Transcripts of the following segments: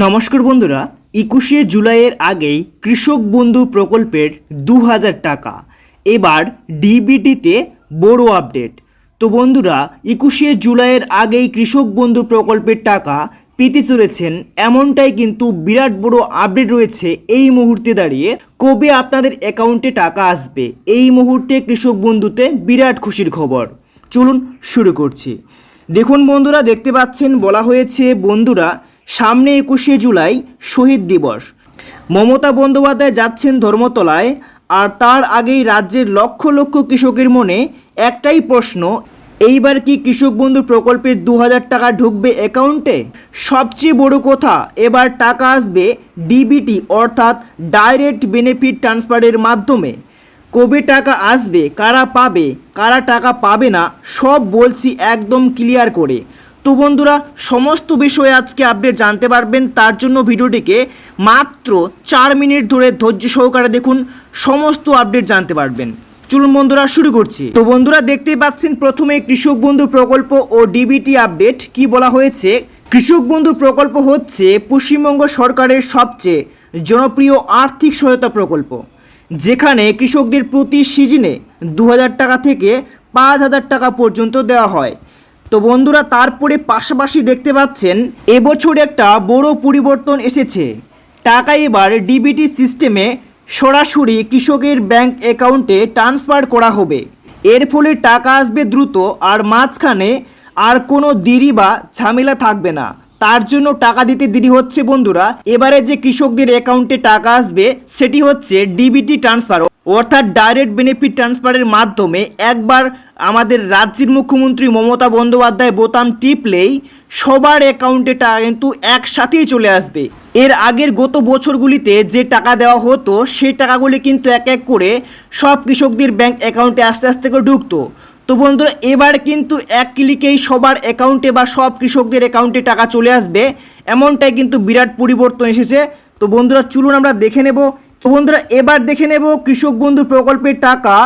নমস্কার বন্ধুরা, একুশে জুলাইয়ের আগেই কৃষক বন্ধু প্রকল্পের দু হাজার টাকা। এবার ডিবিটিতে বড় আপডেট। তো বন্ধুরা, একুশে জুলাইয়ের আগেই কৃষক বন্ধু প্রকল্পের টাকা পেতে চলেছেন এমনটাই কিন্তু বিরাট বড় আপডেট রয়েছে এই মুহূর্তে দাঁড়িয়ে। কবে আপনাদের অ্যাকাউন্টে টাকা আসবে? এই মুহূর্তে কৃষক বন্ধুতে বিরাট খুশির খবর। চলুন শুরু করছি। দেখুন বন্ধুরা, দেখতে পাচ্ছেন বলা হয়েছে, বন্ধুরা সামনে একুশে জুলাই শহীদ দিবস। মমতা বন্দ্যোপাধ্যায় যাচ্ছেন ধর্মতলায়, আর তার আগেই রাজ্যের লক্ষ লক্ষ কৃষকের মনে একটাই প্রশ্ন, এইবার কি কৃষক বন্ধু প্রকল্পের দু হাজার টাকা ঢুকবে অ্যাকাউন্টে? সবচেয়ে বড় কথা, এবার টাকা আসবে ডিবিটি অর্থাৎ ডাইরেক্ট বেনিফিট ট্রান্সফারের মাধ্যমে। কবে টাকা আসবে, কারা পাবে, কারা টাকা পাবে না, সব বলছি একদম ক্লিয়ার করে। তো বন্ধুরা, সমস্ত বিষয়ে আজকে আপডেট জানতে পারবেন। তার জন্য ভিডিওটিকে মাত্র চার মিনিট ধরে ধৈর্য সহকারে দেখুন, সমস্ত আপডেট জানতে পারবেন। চলুন বন্ধুরা, শুরু করছি। তো বন্ধুরা, দেখতেই পাচ্ছেন, প্রথমে কৃষক বন্ধু প্রকল্প ও ডিবিটি আপডেট কি বলা হয়েছে? কৃষক বন্ধু প্রকল্প হচ্ছে পশ্চিমবঙ্গ সরকারের সবচেয়ে জনপ্রিয় আর্থিক সহায়তা প্রকল্প, যেখানে কৃষকদের প্রতি সিজনে দু হাজার টাকা থেকে পাঁচ হাজার টাকা পর্যন্ত দেওয়া হয়। তো বন্ধুরা তারপরে পাশাপাশি দেখতে পাচ্ছেন, এবছর একটা বড় পরিবর্তন এসেছে। টাকা এবার ডিবিটি সিস্টেমে সরাসরি কৃষকের ব্যাংক অ্যাকাউন্টে ট্রান্সফার করা হবে। এর ফলে টাকা আসবে দ্রুত আর মাঝখানে আর কোনো দেরি বা ঝামেলা থাকবে না। তার জন্য টাকা দিতে দেরি হচ্ছে বন্ধুরা। এবারে যে কৃষকদের অ্যাকাউন্টে টাকা আসবে, সেটি হচ্ছে ডিবিটি ট্রান্সফার অর্থাৎ ডাইরেক্ট বেনিফিট ট্রান্সফারের মাধ্যমে একবার আমাদের রাজ্যের মুখ্যমন্ত্রী মমতা বন্দ্যোপাধ্যায় বোতাম টিপলেই সবার অ্যাকাউন্টে টাকা কিন্তু একসাথেই চলে আসবে। এর আগের গত বছরগুলিতে যে টাকা দেওয়া হতো, সেই টাকাগুলি কিন্তু এক এক করে সব কৃষকদের ব্যাংক অ্যাকাউন্টে আস্তে আস্তে করে ঢুকতো। তো বন্ধুরা, এবার কিন্তু এক ক্লিকেই সবার অ্যাকাউন্টে বা সব কৃষকদের অ্যাকাউন্টে টাকা চলে আসবে। এমনটাই কিন্তু বিরাট পরিবর্তন এসেছে। তো বন্ধুরা, চলুন আমরা দেখে নেব। তো বন্ধুরা, এবার দেখে নেব কৃষক বন্ধু প্রকল্পের টাকা।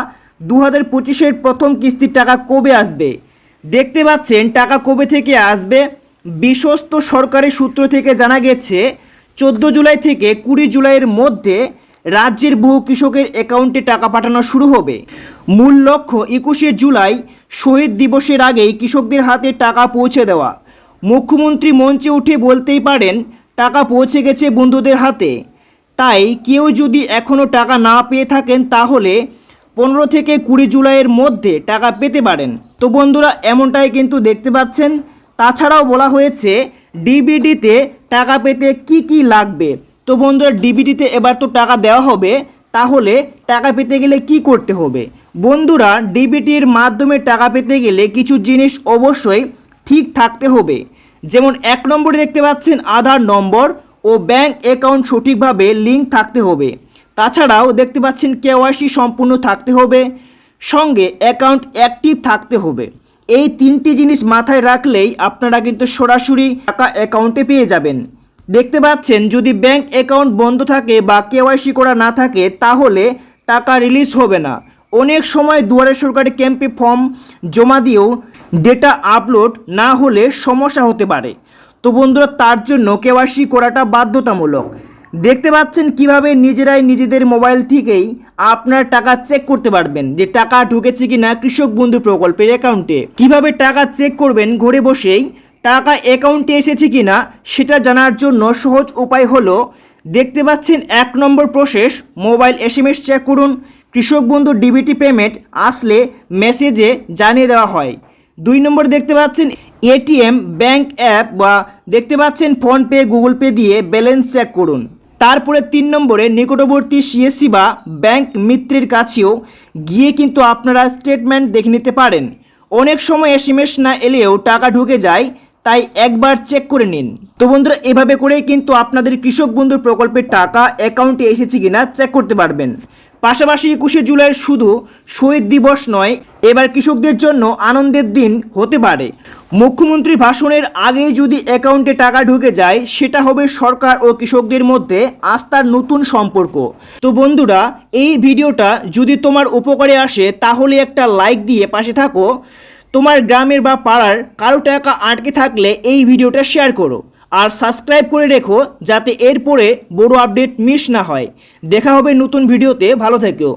দু হাজার পঁচিশের প্রথম কিস্তির টাকা কবে আসবে? দেখতে পাচ্ছেন, টাকা কবে থেকে আসবে? বিশ্বস্ত সরকারি সূত্র থেকে জানা গেছে, চোদ্দ জুলাই থেকে কুড়ি জুলাইয়ের মধ্যে রাজ্যের বহু কৃষকের অ্যাকাউন্টে টাকা পাঠানো শুরু হবে। মূল লক্ষ্য একুশে জুলাই শহীদ দিবসের আগেই কৃষকদের হাতে টাকা পৌঁছে দেওয়া। মুখ্যমন্ত্রী মঞ্চে উঠে বলতেই পারেন, টাকা পৌঁছে গেছে বন্ধুদের হাতে। তাই কেউ যদি এখনও টাকা না পেয়ে থাকেন তাহলে পনেরো থেকে কুড়ি জুলাইয়ের মধ্যে টাকা পেতে পারেন। তো বন্ধুরা, এমনটাই কিন্তু দেখতে পাচ্ছেন। তাছাড়াও বলা হয়েছে ডিবিডিতে টাকা পেতে কি কি লাগবে? তো বন্ধুরা ডিবিডিতে এবার তো টাকা দেওয়া হবে, তাহলে টাকা পেতে গেলে কি করতে হবে? বন্ধুরা ডিবিটির মাধ্যমে টাকা পেতে গেলে কিছু জিনিস অবশ্যই ঠিক থাকতে হবে। যেমন এক নম্বরে দেখতে পাচ্ছেন আধার নম্বর ও ব্যাংক অ্যাকাউন্ট সঠিকভাবে লিঙ্ক থাকতে হবে। তাছাড়াও দেখতে পাচ্ছেন কেওয়াইসি সম্পূর্ণ থাকতে হবে, সঙ্গে অ্যাকাউন্ট অ্যাক্টিভ থাকতে হবে। এই তিনটি জিনিস মাথায় রাখলেই আপনারা কিন্তু সরাসরি টাকা অ্যাকাউন্টে পেয়ে যাবেন। দেখতে পাচ্ছেন, যদি ব্যাংক অ্যাকাউন্ট বন্ধ থাকে বা কেওয়াইসি করা না থাকে, তাহলে টাকা রিলিজ হবে না। অনেক সময় দুয়ারে সরকারি ক্যাম্পে ফর্ম জমা দিয়েও ডেটা আপলোড না হলে সমস্যা হতে পারে। তো বন্ধুরা, তার জন্য কেওয়াইসি করাটা বাধ্যতামূলক। দেখতে পাচ্ছেন কীভাবে নিজেরাই নিজেদের মোবাইল থেকেই আপনার টাকা চেক করতে পারবেন যে টাকা ঢুকেছে কি না কৃষক বন্ধু প্রকল্পের অ্যাকাউন্টে। কীভাবে টাকা চেক করবেন, ঘরে বসেই টাকা অ্যাকাউন্টে এসেছে কি না সেটা জানার জন্য সহজ উপায় হলো, দেখতে পাচ্ছেন এক নম্বর প্রসেস, মোবাইল এসএমএস চেক করুন। কৃষক বন্ধু ডিবিটি পেমেন্ট আসলে মেসেজে জানিয়ে দেওয়া হয়। দুই নম্বর দেখতে পাচ্ছেন এটিএম, ব্যাংক অ্যাপ বা দেখতে পাচ্ছেন ফোনপে, গুগল পে দিয়ে ব্যালেন্স চেক করুন। তারপরে তিন নম্বরে নিকটবর্তী সিএসসি বা ব্যাংক মিত্রের কাছেও গিয়ে কিন্তু আপনারা স্টেটমেন্ট দেখে নিতে পারেন। অনেক সময় এসএমএস না এলেও টাকা ঢুকে যায় তাই একবার চেক করে নিন। তো বন্ধুরা, এভাবে করেই কিন্তু আপনাদের কৃষক বন্ধুর প্রকল্পের টাকা অ্যাকাউন্টে এসেছে কিনা চেক করতে পারবেন। পাশাপাশি একুশে জুলাই শুধু শহীদ দিবস নয়, এবার কৃষকদের জন্য আনন্দের দিন হতে পারে। মুখ্যমন্ত্রীর ভাষণের আগেই যদি অ্যাকাউন্টে টাকা ঢুকে যায়, সেটা হবে সরকার ও কৃষকদের মধ্যে আস্থার নতুন সম্পর্ক। তো বন্ধুরা, এই ভিডিওটা যদি তোমার উপকারে আসে, তাহলে একটা লাইক দিয়ে পাশে থাকো। তোমার গ্রামের বা পাড়ার কারও টাকা আটকে থাকলে এই ভিডিওটা শেয়ার করো আর সাবস্ক্রাইব করে রেখো যাতে এরপরে বড় আপডেট মিস না হয়। দেখা হবে নতুন ভিডিওতে, ভালো থেকো।